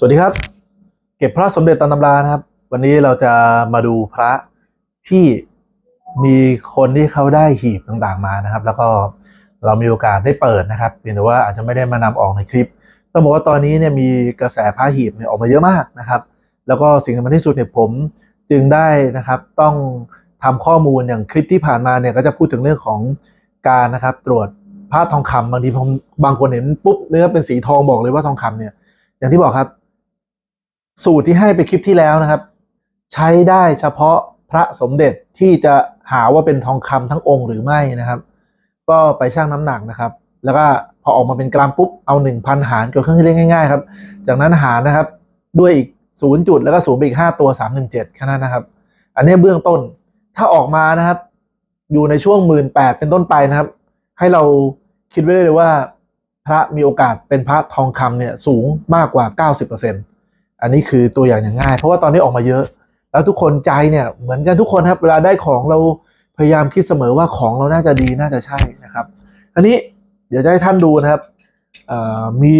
สวัสดีครับ เก็บพระสมเด็จตามตำรานะครับ วันนี้เราจะมาดูพระที่มีคนที่เขาได้หีบต่างๆมานะครับ แล้วก็เรามีโอกาสได้เปิดนะครับเพียงแต่ว่าอาจจะไม่ได้มานำออกในคลิปต้องบอกว่าตอนนี้เนี่ยมีกระแสพระหีบเนี่ยออกมาเยอะมากนะครับ แล้วก็สิ่งสำคัญที่สุดเนี่ยผมจึงได้นะครับต้องทำข้อมูลอย่างคลิปที่ผ่านมาเนี่ยก็จะพูดถึงเรื่องของการนะครับ ตรวจพระทองคำบางทีบางคนเห็นปุ๊บเนื้อเป็นสีทองบอกเลยว่าทองคำเนี่ยอย่างที่บอกครับ สูตรที่ให้ไปคลิปที่แล้วนะครับ ใช้ได้เฉพาะพระสมเด็จที่จะหาว่าเป็นทองคำทั้งองค์หรือไม่นะครับ ก็ไปชั่งน้ำหนักนะครับ แล้วก็พอออกมาเป็นกรัมปุ๊บเอา 1,000 หารกับเครื่องคิดเลขง่ายๆครับ จากนั้นหารนะครับด้วยอีก0จุดแล้วก็ศูนย์ไปอีก 5 ตัว 317แค่นั้นนะครับ อันนี้เบื้องต้นถ้าออกมานะครับ อยู่ในช่วง 1 8ื่นเป็นต้นไปนะครับ ให้เราคิดไว้เลยว่า พระมีโอกาสเป็นพระทองคำเนี่ยสูงมากกว่า 90% อันนี้คือตัวอย่างอย่างง่าย เพราะว่าตอนนี้ออกมาเยอะ แล้วทุกคนใจเนี่ยเหมือนกันทุกคนครับเวลาได้ของเราพยายามคิดเสมอว่าของเราน่าจะดีน่าจะใช่นะครับ อันนี้เดี๋ยวจะให้ท่านดูนะครับมี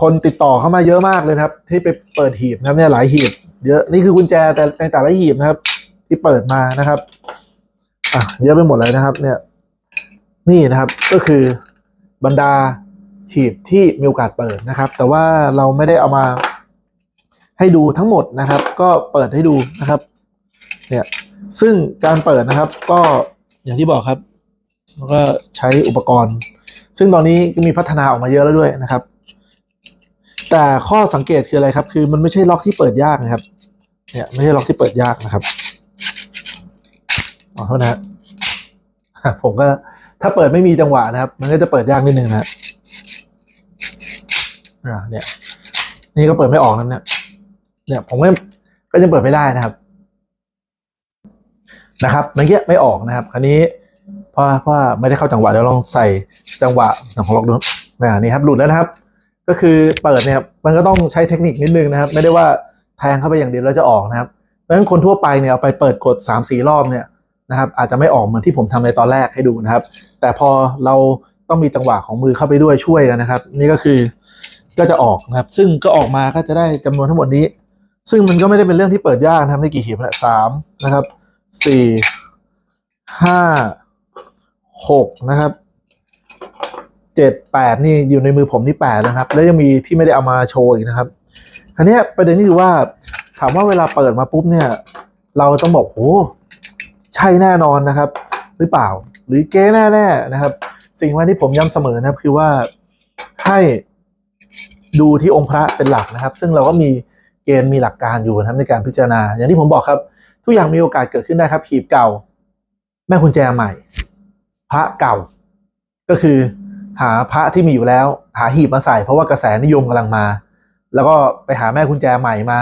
คนติดต่อเข้ามาเยอะมากเลยครับ ที่ไปเปิดหีบนะครับเนี่ยหลายหีบ เยอะนี่คือกุญแจแต่ในแต่ละหีบนะครับ ที่เปิดมานะครับอะเยอะไปหมดเลยนะครับ เนี่ย นี่นะครับก็คือบรรดาหีบที่มีโอกาสเปิดนะครับ แต่ว่าเราไม่ได้เอามา ให้ดูทั้งหมดนะครับ ก็เปิดให้ดูนะครับ เนี่ยซึ่งการเปิดนะครับก็อย่างที่บอกครับแล้วก็ใช้อุปกรณ์ ซึ่งตอนนี้ก็มีพัฒนาออกมาเยอะแล้วด้วยนะครับ แต่ข้อสังเกตคืออะไรครับ คือมันไม่ใช่ล็อกที่เปิดยากนะครับ เนี่ยไม่ใช่ล็อกที่เปิดยากนะครับขอโทษนะผมก็ถ้าเปิดไม่มีจังหวะนะครับ มันก็จะเปิดยากนิดนึงนะเนี่ยนี่ก็เปิดไม่ออกนะเนี่ย เนี่ยผมก็ก็ยังเปิดไม่ได้นะครับ นะครับเมื่อกี้ไม่ออกนะครับ คราวนี้เพราะเพราะว่าไม่ได้เข้าจังหวะเดี๋ยวลองใส่จังหวะของล็อกดูนะนี่ครับหลุดแล้วนะครับ ก็คือเปิดเนี่ยครับมันก็ต้องใช้เทคนิคนิดนึงนะครับ ไม่ได้ว่าแทงเข้าไปอย่างเดียวแล้วจะออกนะครับเพราะฉะนั้นคนทั่วไปเนี่ยเอาไปเปิดกด3ามสี่รอบเนี่ยนะครับ อาจจะไม่ออกเหมือนที่ผมทำในตอนแรกให้ดูนะครับ แต่พอเราต้องมีจังหวะของมือเข้าไปด้วยช่วยกันนะครับ นี่ก็คือก็จะออกนะครับ ซึ่งก็ออกมาก็จะได้จำนวนทั้งหมดนี้ ซึ่งมันก็ไม่ได้เป็นเรื่องที่เปิดยากนะครับได้กี่หีบละสามนะครับสี่ห้าหกนะครับเจ็ดแปดนี่อยู่ในมือผมนี่แปดนะครับ แล้วยังมีที่ไม่ได้เอามาโชว์อีกนะครับอันนี้ประเด็นนี่คือว่าถามว่าเวลาเปิดมาปุ๊บเนี่ย เราต้องบอกโอ้ใช่แน่นอนนะครับ หรือเปล่า หรือเก๊แน่ๆนะครับ สิ่งว่าที่ผมย้ำเสมอนะครับคือว่าให้ดูที่องค์พระเป็นหลักนะครับ ซึ่งเราก็มี เกณฑ์มีหลักการอยู่นะครับในการพิจารณา อย่างที่ผมบอกครับ ทุกอย่างมีโอกาสเกิดขึ้นได้ครับหีบเก่า แม่กุญแจใหม่ พระเก่า ก็คือหาพระที่มีอยู่แล้ว หาหีบมาใส่ เพราะว่ากระแสนิยมกำลังมา แล้วก็ไปหาแม่กุญแจใหม่มา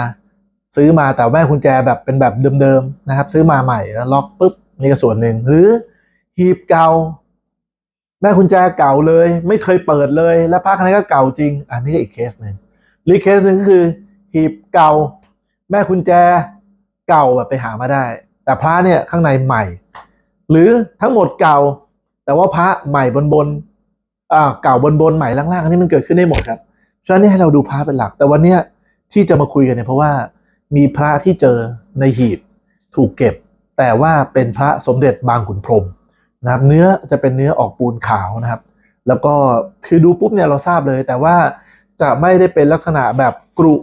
ซื้อมาแต่แม่กุญแจแบบเป็นแบบเดิมๆนะครับ ซื้อมาใหม่แล้วล็อกปุ๊บนี่ก็ส่วนหนึ่งหรือหีบเก่าแม่กุญแจเก่าเลย ไม่เคยเปิดเลย และพระคันนี้ก็เก่าจริง อันนี้ก็อีกเคสหนึ่งหรืออีเคสหนึ่งก็คือ หีบเก่า แม่กุญแจเก่าแบบไปหามาได้ แต่พระเนี่ยข้างในใหม่ หรือทั้งหมดเก่า แต่ว่าพระใหม่บนบนอ่าเก่าบนบนใหม่ล่างๆอันนี้มันเกิดขึ้นได้หมดครับฉะนั้นนี่ให้เราดูพระเป็นหลัก แต่วันเนี้ยที่จะมาคุยกันเนี่ยเพราะว่ามีพระที่เจอในหีบถูกเก็บ แต่ว่าเป็นพระสมเด็จบางขุนพรหมนะครับ เนื้อจะเป็นเนื้อออกปูนขาวนะครับ แล้วก็คือดูปุ๊บเนี่ยเราทราบเลย แต่ว่าจะไม่ได้เป็นลักษณะแบบกรุ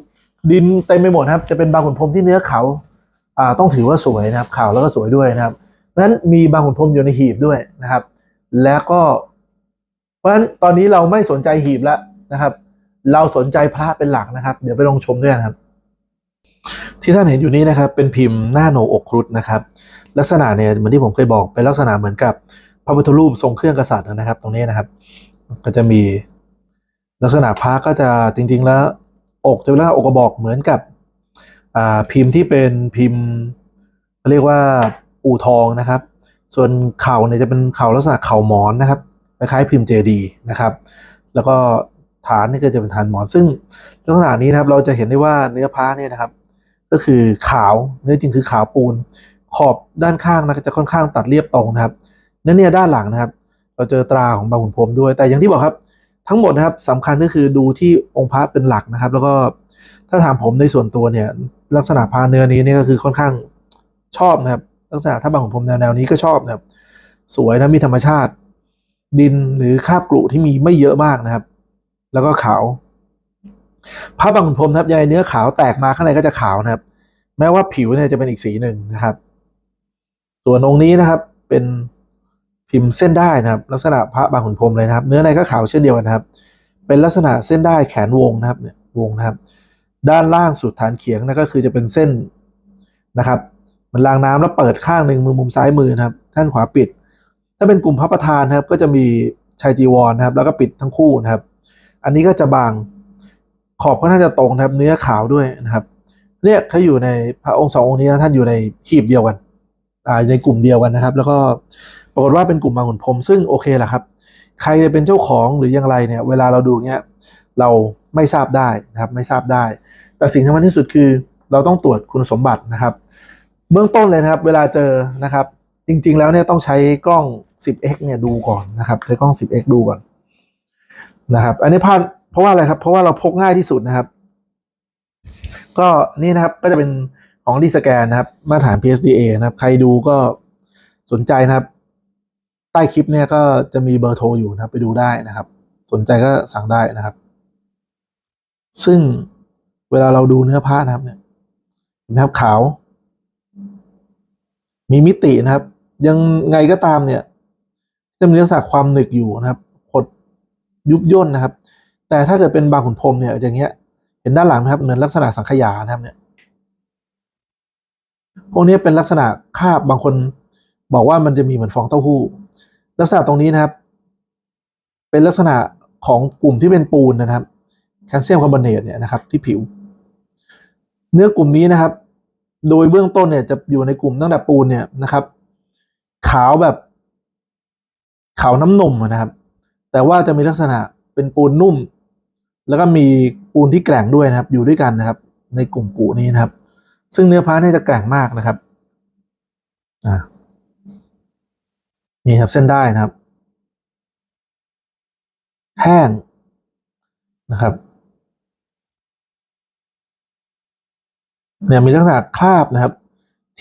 ดินเต็มไปหมดครับ จะเป็นบางขุนพรมที่เนื้อเขาอ่าต้องถือว่าสวยนะครับขาวแล้วก็สวยด้วยนะครับ เพราะฉะนั้นมีบางขุนพรมอยู่ในหีบด้วยนะครับ แล้วก็ เพราะฉะนั้นตอนนี้เราไม่สนใจหีบแล้วนะครับ เราสนใจพระเป็นหลักนะครับ เดี๋ยวไปลองชมด้วยนะครับ ที่ท่านเห็นอยู่นี้นะครับ เป็นพิมพ์หน้าโหนกอกครุฑนะครับ ลักษณะเนี่ยเหมือนที่ผมเคยบอกเป็นลักษณะเหมือนกับพระพุทธรูปทรงเครื่องกษัตริย์นะครับ ตรงนี้นะครับ ก็จะมีลักษณะพระก็จะจริง ๆ แล้ว อกจะเป็นลักษณะอกกระบอกเหมือนกับพิมพ์ที่เป็นพิมพ์เขาเรียกว่าอู่ทองนะครับ ส่วนเข่าเนี่ยจะเป็นเข่าลักษณะเข่าหมอนนะครับคล้ายๆพิมพ์เจดีนะครับ แล้วก็ฐานนี่ก็จะเป็นฐานหมอน ซึ่งลักษณะนี้นะครับเราจะเห็นได้ว่าเนื้อผ้าเนี่ยนะครับ ก็คือขาวเนื้อจริงคือขาวปูน ขอบด้านข้างนะจะค่อนข้างตัดเรียบตรงนะครับนั่นเนี่ยด้านหลังนะครับ เราเจอตราของบางขุนพรมด้วยแต่อย่างที่บอกครับ ทั้งหมดนะครับสำคัญก็คือดูที่องค์พระเป็นหลักนะครับ แล้วก็ถ้าถามผมในส่วนตัวเนี่ย ลักษณะพาเนื้อนี้เนี่ยก็คือค่อนข้างชอบนะครับ ลักษณะถ้าบางของผมแนวแนวนี้ก็ชอบนะครับ สวยนะมีธรรมชาติ ดินหรือคาบกรุที่มีไม่เยอะมากนะครับ แล้วก็ขาวพระบางขุนพรมนะครับยังไงเนื้อขาวแตกมาข้างในก็จะขาวนะครับ แม้ว่าผิวเนี่ยจะเป็นอีกสีหนึ่งนะครับ ส่วนองค์นี้นะครับเป็น พิมพ์เส้นได้นะครับ ลักษณะพระบางขุนพรมเลยนะครับ เนื้อในก็ขาวเช่นเดียวกันครับ เป็นลักษณะเส้นได้แขนวงนะครับเนี่ยวงนะครับ ด้านล่างสุดฐานเขียงนั่นก็คือจะเป็นเส้นนะครับ มันรางน้ำแล้วเปิดข้างหนึ่งมือมุมซ้ายมือนะครับท่านขวาปิด ถ้าเป็นกลุ่มพระประธานนะครับ ก็จะมีชายจีวรนะครับ แล้วก็ปิดทั้งคู่นะครับ อันนี้ก็จะบางขอบก็น่าจะตรงนะครับเนื้อขาวด้วยนะครับเนี่ยเขาอยู่ในพระองค์สององค์นี้ท่านอยู่ในขีบเดียวกันอ่าในกลุ่มเดียวกันนะครับ แล้วก็ ปรากฏว่าเป็นกลุ่มบางขุนพรมซึ่งโอเคแหละครับ ใครจะเป็นเจ้าของหรืออย่างไรเนี่ย เวลาเราดูเงี้ยเราไม่ทราบได้นะครับไม่ทราบได้ แต่สิ่งที่สำคัญที่สุดคือเราต้องตรวจคุณสมบัตินะครับ เบื้องต้นเลยนะครับ เวลาเจอนะครับ จริง ๆ แล้วเนี่ยต้องใช้กล้อง 10x เนี่ยดูก่อนนะครับใช้กล้อง 10x ดูก่อนนะครับ อันนี้พลาดเพราะว่าอะไรครับ เพราะว่าเราพกง่ายที่สุดนะครับ ก็นี่นะครับก็จะเป็นของดีสแกนนะครับ มาตรฐาน PSDA นะครับ ใครดูก็สนใจนะครับ ใต้คลิปเนี่ยก็จะมีเบอร์โทรอยู่นะครับไปดูได้นะครับ สนใจก็สั่งได้นะครับ ซึ่งเวลาเราดูเนื้อผ้านะครับเนี่ยนะครับขาว มีมิตินะครับ ยังไงก็ตามเนี่ยจะมีลักษณะความหนึกอยู่นะครับหดยุบย่นนะครับ แต่ถ้าเกิดเป็นบางขุนพรมเนี่ยอย่างเงี้ย เห็นด้านหลังไหมครับเหมือนลักษณะสังขยานะครับเนี่ยพวกนี้เป็นลักษณะคาบบางคนบอกว่ามันจะมีเหมือนฟองเต้าหู้ ลักษณะตรงนี้นะครับ เป็นลักษณะของกลุ่มที่เป็นปูนนะครับแคลเซียมคาร์บอเนตเนี่ยนะครับที่ผิว เนื้อกลุ่มนี้นะครับ โดยเบื้องต้นเนี่ยจะอยู่ในกลุ่มตั้งแต่ปูนเนี่ยนะครับ ขาวแบบขาวน้ำนมนะครับ แต่ว่าจะมีลักษณะเป็นปูนนุ่ม แล้วก็มีปูนที่แกร่งด้วยนะครับ อยู่ด้วยกันนะครับ ในกลุ่มกูนี้นะครับ ซึ่งเนื้อพระเนี่ยจะแกร่งมากนะครับ อ่า นี่ครับเส้นได้นะครับ แห้งนะครับเนี่ยมีลักษณะคราบนะครับ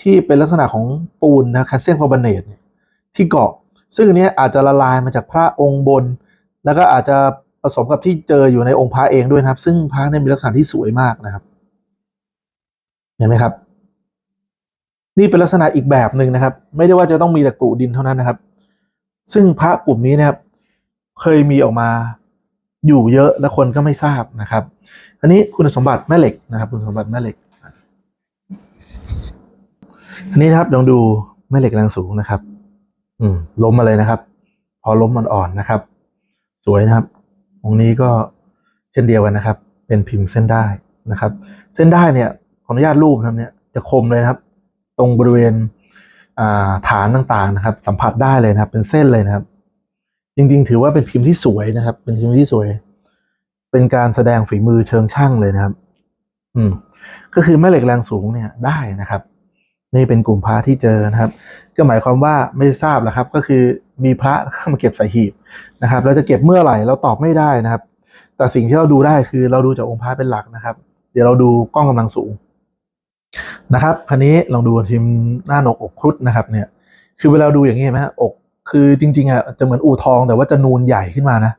ที่เป็นลักษณะของปูนนะแคลเซียมคาร์บอเนตเนี่ยที่เกาะ ซึ่งอันนี้อาจจะละลายมาจากพระองค์บน แล้วก็อาจจะผสมกับที่เจออยู่ในองค์พระเองด้วยนะครับ ซึ่งพระเนี่ยมีลักษณะที่สวยมากนะครับ เห็นไหมครับ นี่เป็นลักษณะอีกแบบหนึ่งนะครับ ไม่ได้ว่าจะต้องมีแต่กรุดินเท่านั้นนะครับ ซึ่งพระกลุ่มนี้นะครับเคยมีออกมาอยู่เยอะและคนก็ไม่ทราบนะครับ อันนี้คุณสมบัติแม่เหล็กนะครับ คุณสมบัติแม่เหล็ก อันนี้นะครับลองดูแม่เหล็กแรงสูงนะครับ อืมล้มมาเลยนะครับ พอล้มมันอ่อนนะครับ สวยนะครับองนี้ก็เช่นเดียวกันนะครับ เป็นพิมพ์เส้นได้นะครับ เส้นได้เนี่ยขออนุญาตรูปนะครับเนี่ยจะคมเลยนะครับ ตรงบริเวณ ฐานต่างๆนะครับ สัมผัสได้เลยนะครับ เป็นเส้นเลยนะครับ จริงๆ ถือว่าเป็นพิมพ์ที่สวยนะครับ เป็นพิมพ์ที่สวย เป็นการแสดงฝีมือเชิงช่างเลยนะครับ อืม ก็คือแม่เหล็กแรงสูงเนี่ยได้นะครับ นี่เป็นกลุ่มพระที่เจอนะครับ ก็หมายความว่าไม่ทราบแหละครับ ก็คือมีพระเข้ามาเก็บใส่หีบนะครับเราจะเก็บเมื่อไหร่เราตอบไม่ได้นะครับ แต่สิ่งที่เราดูได้คือเราดูจากองค์พระเป็นหลักนะครับ เดี๋ยวเราดูกล้องกำลังสูง นะครับคันนี้ลองดูทีมหน้าหนกอกครุฑนะครับเนี่ยคือเวลาดูอย่างนี้เห็นไหมฮะอกคือจริงๆอะจะเหมือนอู่ทองแต่ว่าจะนูนใหญ่ขึ้นมานะ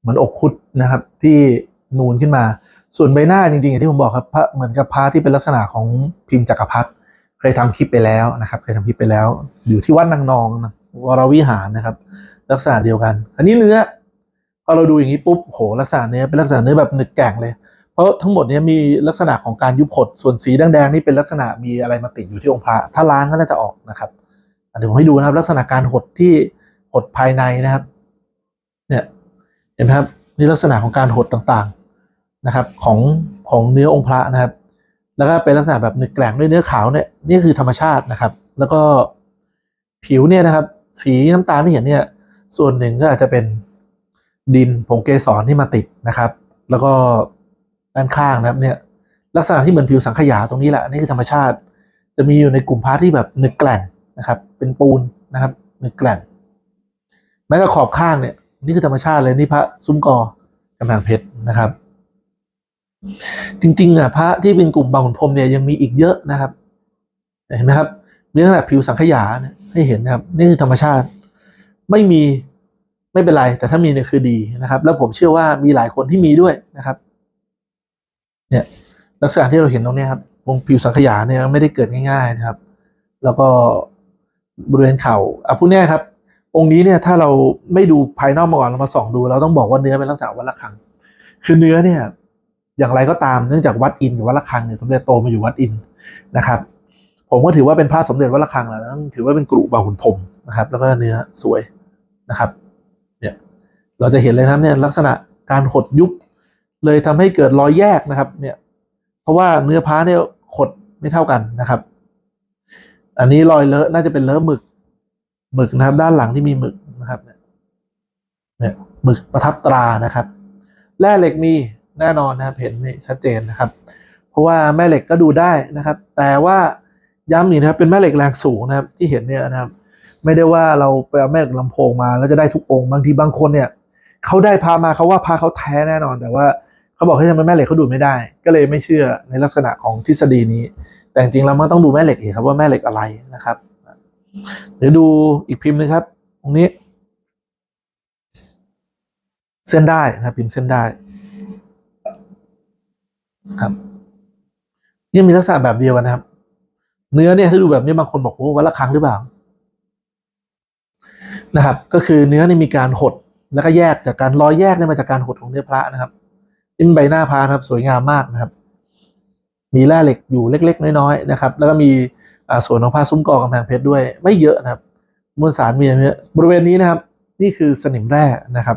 เหมือนอกครุฑนะครับที่นูนขึ้นมา ส่วนใบหน้าจริงๆอย่างที่ผมบอกครับพระเหมือนกับพระที่เป็นลักษณะของพิมพ์จักรพรรดิเคยทำคลิปไปแล้วนะครับเคยทำคลิปไปแล้ว อยู่ที่วัดนางนองนะวรวิหารนะครับ ลักษณะเดียวกัน อันนี้เนื้อพอเราดูอย่างนี้ปุ๊บโหลักษณะเนื้อเป็นลักษณะเนื้อแบบหนึกแก่งเลย เพราะทั้งหมดเนี้มีลักษณะของการยุบขด ส่วนสีแดงๆนี่เป็นลักษณะมีอะไรมาติดอยู่ที่องค์พระ ถ้าล้างก็น่าจะออกนะครับเดี๋ยวผมให้ดูนะครับ ลักษณะการหดที่หดภายในนะครับ เนี่ยเห็นไหมครับนี่ลักษณะของการหดต่างๆนะครับ ของของเนื้อองค์พระนะครับ แล้วก็เป็นลักษณะแบบหนึกแกร่งด้วยเนื้อขาวเนี่ยนี่คือธรรมชาตินะครับ แล้วก็ผิวเนี่ยนะครับ สีน้ำตาลที่เห็นเนี่ย ส่วนหนึ่งก็อาจจะเป็นดินผงเกสรที่มาติดนะครับ แล้วก็ ด้านข้างนะครับเนี่ยลักษณะที่เหมือนผิวสังขยาตรงนี้แหละนี่คือธรรมชาติ จะมีอยู่ในกลุ่มพาร์ทที่แบบหนึกแกร่งนะครับ เป็นปูนนะครับหนึกแกร่งแม้แต่ขอบข้างเนี่ยนี่คือธรรมชาติเลยนี่พระซุ้มกอกำแพงเพชรนะครับ จริงๆอะพระที่เป็นกลุ่มบางขุนพรมเนี่ยยังมีอีกเยอะนะครับเห็นไหมครับมีตั้งแต่ผิวสังขยาเนี่ยให้เห็นนะครับ นี่คือธรรมชาติไม่มีไม่เป็นไร แต่ถ้ามีเนี่ยคือดีนะครับ แล้วผมเชื่อว่ามีหลายคนที่มีด้วยนะครับ เนี่ยลักษณะที่เราเห็นตรงนี้ครับวงผิวสังขยาเนี่ยไม่ได้เกิดง่าย ๆนะครับ แล้วก็บริเวณเข่าอะพูดง่ายครับ องค์นี้เนี่ยถ้าเราไม่ดูภายนอกมาก่อนเรามาส่องดู เราต้องบอกว่าเนื้อเป็นลักษณะวัดระฆัง คือเนื้อเนี่ยอย่างไรก็ตามเนื่องจากวัดอินกับวัดระฆังเนี่ยสมเด็จโตมาอยู่วัดอินนะครับ ผมก็ถือว่าเป็นพระสมเด็จวัดระฆังแล้วถือว่าเป็นกรุบาหุนพรมนะครับ แล้วก็เนื้อสวยนะครับ เนี่ยเราจะเห็นเลยนะเนี่ยลักษณะการหดยุบ เลยทำให้เกิดรอยแยกนะครับเนี่ยเพราะว่าเนื้อพระเนี่ยขดไม่เท่ากันนะครับ อันนี้รอยเลอะน่าจะเป็นเลอะหมึกหมึกนะครับ ด้านหลังที่มีหมึกนะครับเนี่ยเนี่ยหมึกประทับตรานะครับแร่เหล็กมีแน่นอนนะครับเห็นนี่ชัดเจนนะครับ เพราะว่าแม่เหล็กก็ดูได้นะครับ แต่ว่าย้ำอีกนะครับเป็นแม่เหล็กแรงสูงนะครับ ที่เห็นเนี่ยนะครับ ไม่ได้ว่าเราไปเอาแม่เหล็กลำโพงมาแล้วจะได้ทุกองค์บางทีบางคนเนี่ยเขาได้พามาเขาว่าพาเขาแท้แน่นอน แต่ว่า เขาบอกให้ทำไมแม่เหล็กเขาดูดไม่ได้ ก็เลยไม่เชื่อในลักษณะของทฤษฎีนี้ แต่จริงๆแล้วมันต้องดูแม่เหล็กอีกครับว่าแม่เหล็กอะไรนะครับเดี๋ยวดูอีกพิมพ์หนึงครับ ตรงนี้ เส้นได้นะพิมพ์เส้นได้ครับยังมีลักษณะแบบเดียวกันนะครับ เนื้อเนี่ยถ้าดูแบบนี้บางคนบอกโอ้วันละครั้งหรือเปล่านะครับ ก็คือเนื้อนี่มีการหดแล้วก็แยกจากการรอยแยกเนี่ยมาจากการหดของเนื้อพระนะครับ เป็นใบหน้าพระนะครับ สวยงามมากนะครับ มีแร่เหล็กอยู่เล็ก ๆ น้อยๆนะครับ แล้วก็มีส่วนของผ้าซุ้มกอกำแพงเพชรด้วย ไม่เยอะนะครับมวลสารมีอะไรเยอะบริเวณนี้นะครับ นี่คือสนิมแร่นะครับ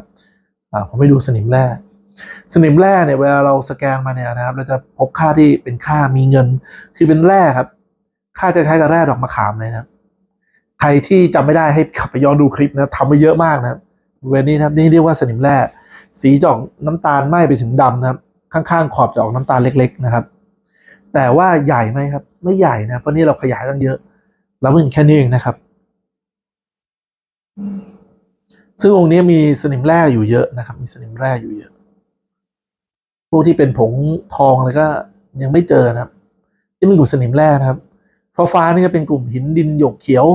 ผมไปดูสนิมแร่ สนิมแร่เนี่ยเวลาเราสแกนมาเนี่ยนะครับ เราจะพบค่าที่เป็นค่ามีเงิน คือเป็นแร่ครับ ค่าจะคล้ายกับแร่ดอกมะขามเลยนะครับ ใครที่จำไม่ได้ให้กลับไปย้อนดูคลิปนะทำไปเยอะมากนะครับบริเวณนี้นะครับนี่เรียกว่าสนิมแร่ สีจะออกน้ำตาลไหม้ไปถึงดำนะครับ ข้างๆขอบจะออกน้ำตาลเล็ก ๆ นะครับ แต่ว่าใหญ่ไหมครับ ไม่ใหญ่นะเพราะนี่เราขยายตั้งเยอะ เราเห็นแค่นี้เองนะครับ ซึ่งองค์นี้มีสนิมแร่อยู่เยอะนะครับ มีสนิมแร่อยู่เยอะ พวกที่เป็นผงทองอะไรก็ยังไม่เจอนะครับที่เป็นกลุ่มสนิมแร่นะครับฟ้าฟ้านี่ก็เป็นกลุ่มหินดินหยกเขียว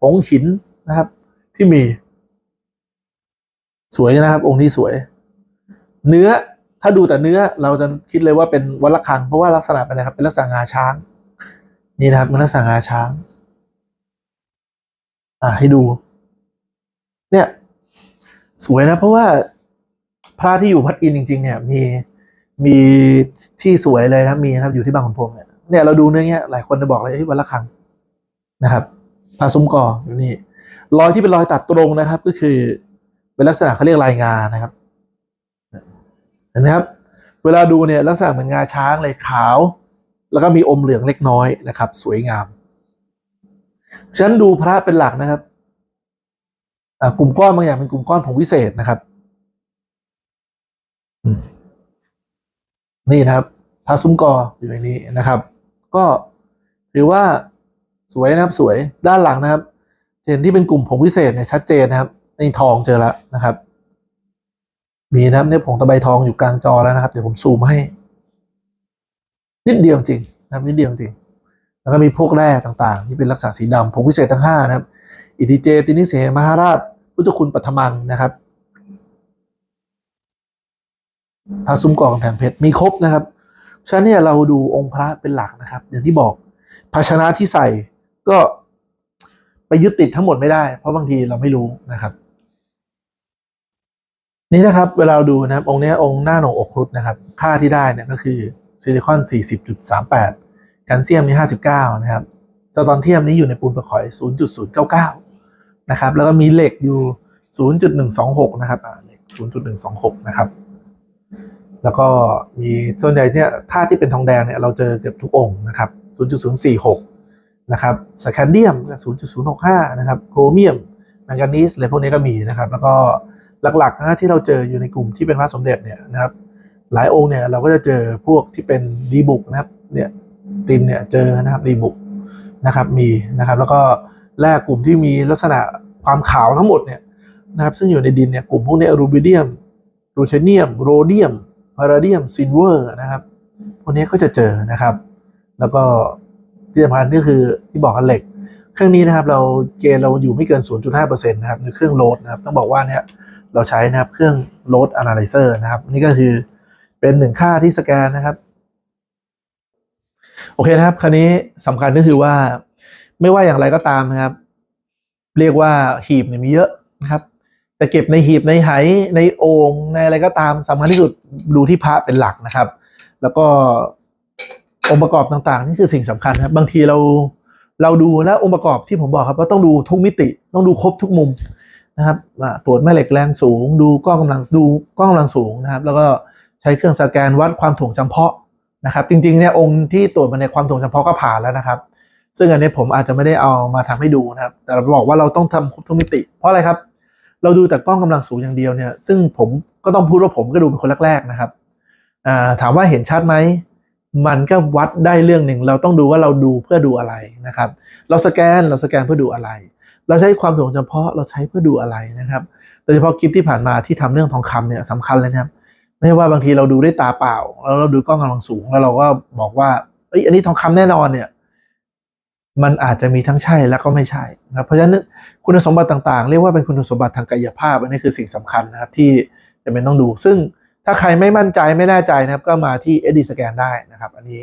ผงหินนะครับ ที่มี สวยนะครับ องค์นี้สวย เนื้อถ้าดูแต่เนื้อเราจะคิดเลยว่าเป็นวัดระฆัง เพราะว่าลักษณะเป็นอะไรครับ เป็นลักษณะงาช้าง นี่นะครับเป็นลักษณะงาช้าง อ่าให้ดู เนี่ย สวยนะ เพราะว่าพระที่อยู่วัดอินทร์จริง ๆ เนี่ย มีมีที่สวยเลยนะมีนะครับ อยู่ที่บางขุนพรมเนี่ยเนี่ยเราดูเนื้อเนี้ยหลายคนจะบอกเลยเฮ้ยวัดระฆังนะครับพระซุ้มกออยู่นี่รอยที่เป็นรอยตัดตรงนะครับ ก็คือเป็นลักษณะเขาเรียกลายงานะครับ ห็นไหมครับ เวลาดูเนี่ยลักษณะเหมือนงาช้างเลยขาว แล้วก็มีอมเหลืองเล็กน้อยนะครับ สวยงามฉะนั้นดูพระเป็นหลักนะครับอ่ากลุ่มก้อนบางอย่างเป็นกลุ่มก้อนผงวิเศษนะครับ นี่นะครับพระซุ้มกออยู่ในนี้นะครับ ก็ถือว่าสวยนะครับสวยด้านหลังนะครับเห็นที่เป็นกลุ่มผงวิเศษเนี่ยชัดเจนนะครับในทองเจอแล้วนะครับ มีนะครับเนี่ยผงตะไบทองอยู่กลางจอแล้วนะครับ เดี๋ยวผมซูมให้ นิดเดียวจริงนะครับนิดเดียวจริง แล้วก็มีพวกแร่ต่างๆ ที่เป็นลักษณะสีดำผงวิเศษทั้งห้านะครับ อิติเจตินิเสมหาราช พุทธคุณปัทมังนะครับพระซุ้มกอกำแพงเพชรมีครบนะครับฉะนั้นเนี่ยเราดูองค์พระเป็นหลักนะครับ อย่างที่บอกภาชนะที่ใส่ก็ไปยึดติดทั้งหมดไม่ได้ เพราะบางทีเราไม่รู้นะครับ นี่นะครับเวลาเราดูนะครับองค์นี้องค์หน้าหนงอกครุฑนะครับค่าที่ได้เนี่ยก็คือซิลิคอน 40.38 แคลเซียมนี่59 นะครับสตอนเทียมนี้อยู่ในปูนประขอย 0.099 นะครับ แล้วก็มีเหล็กอยู่ 0.126 นะครับเหล็ก0.126 นะครับ แล้วก็มีส่วนใหญ่เนี่ยค่าที่เป็นทองแดงเนี่ยเราเจอเกือบทุกองค์นะครับ 0.046 นะครับสแคนเดียม 0.065 นะครับ โครเมียมแมงกานีสอะไรพวกนี้ก็มีนะครับ แล้วก็ หลักๆนะที่เราเจออยู่ในกลุ่มที่เป็นพระสมเด็จเนี่ยนะครับ หลายองค์เนี่ยเราก็จะเจอพวกที่เป็นดีบุกนะครับเนี่ยตินเนี่ยเจอนะครับดีบุกนะครับมีนะครับแล้วก็แร่กลุ่มที่มีลักษณะความขาวทั้งหมดเนี่ยนะครับซึ่งอยู่ในดินเนี่ยกลุ่มพวกนี้รูบิเดียมรูเทเนียมโรเดียมพาราเดียมซิลเวอร์นะครับพวกนี้ก็จะเจอนะครับ แล้วก็ที่สำคัญก็คือที่บอกกันเหล็ก เครื่องนี้นะครับเราเกณฑ์เราอยู่ไม่เกิน 0.5%นะครับในเครื่องโหลดนะครับต้องบอกว่าเนี่ย เราใช้นะครับเครื่องโหลด analyzer นะครับ นี่ก็คือเป็นหนึ่งค่าที่สแกนนะครับ โอเคนะครับ คราวนี้สำคัญก็คือว่าไม่ว่าอย่างไรก็ตามนะครับ เรียกว่าหีบเนี่ยมีเยอะนะครับจะเก็บในหีบในไหในโอ่งในอะไรก็ตามสำคัญที่สุดดูที่พระเป็นหลักนะครับ แล้วก็องค์ประกอบต่างๆ นี่คือสิ่งสำคัญครับ บางทีเราเราดูแล้วองค์ประกอบที่ผมบอกครับว่าต้องดูทุกมิติ ต้องดูครบทุกมุม นะครับตรวจแม่เหล็กแรงสูง ดูกล้องกำลังดูกล้องกำลังสูงนะครับ แล้วก็ใช้เครื่องสแกนวัดความถ่วงจำเพาะนะครับ จริงๆเนี่ยองค์ที่ตรวจมาในความถ่วงจำเพาะก็ผ่านแล้วนะครับ ซึ่งอันนี้ผมอาจจะไม่ได้เอามาทำให้ดูนะครับ แต่เราบอกว่าเราต้องทำครบทุกมิติ เพราะอะไรครับ เราดูแต่กล้องกำลังสูงอย่างเดียวเนี่ย ซึ่งผมก็ต้องพูดว่าผมก็ดูเป็นคนแรกๆนะครับถามว่าเห็นชัดไหมมันก็วัดได้เรื่องหนึ่งเราต้องดูว่าเราดูเพื่อดูอะไรนะครับ เราสแกนเราสแกนเพื่อดูอะไร เราใช้ความถ่วงจำเพาะเราใช้เพื่อดูอะไรนะครับ โดยเฉพาะคลิปที่ผ่านมาที่ทำเรื่องทองคำเนี่ยสำคัญเลยนะครับ ไม่ใช่ว่าบางทีเราดูด้วยตาเปล่า แล้วเราดูกล้องกำลังสูง แล้วเราก็บอกว่าเอ้ยอันนี้ทองคำแน่นอนเนี่ย มันอาจจะมีทั้งใช่และก็ไม่ใช่นะครับเพราะฉะนั้นคุณสมบัติต่างๆ เรียกว่าเป็นคุณสมบัติทางกายภาพอันนี้คือสิ่งสำคัญนะครับที่จะเป็นต้องดู ซึ่งถ้าใครไม่มั่นใจไม่แน่ใจนะครับ ก็มาที่ SD Scan ได้นะครับ อันนี้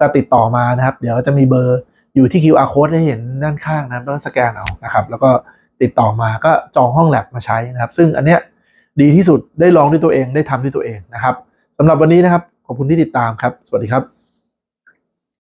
ก็ติดต่อมานะครับ เดี๋ยวจะมีเบอร์ อยู่ที่ QR code ได้เห็นด้านข้างนะแล้วก็สแกนเอานะครับ แล้วก็ติดต่อมาก็จองห้องแลบมาใช้นะครับ ซึ่งอันเนี้ยดีที่สุดได้ลองด้วยตัวเองได้ทำด้วยตัวเองนะครับสำหรับวันนี้นะครับ ขอบคุณที่ติดตามครับ สวัสดีครับ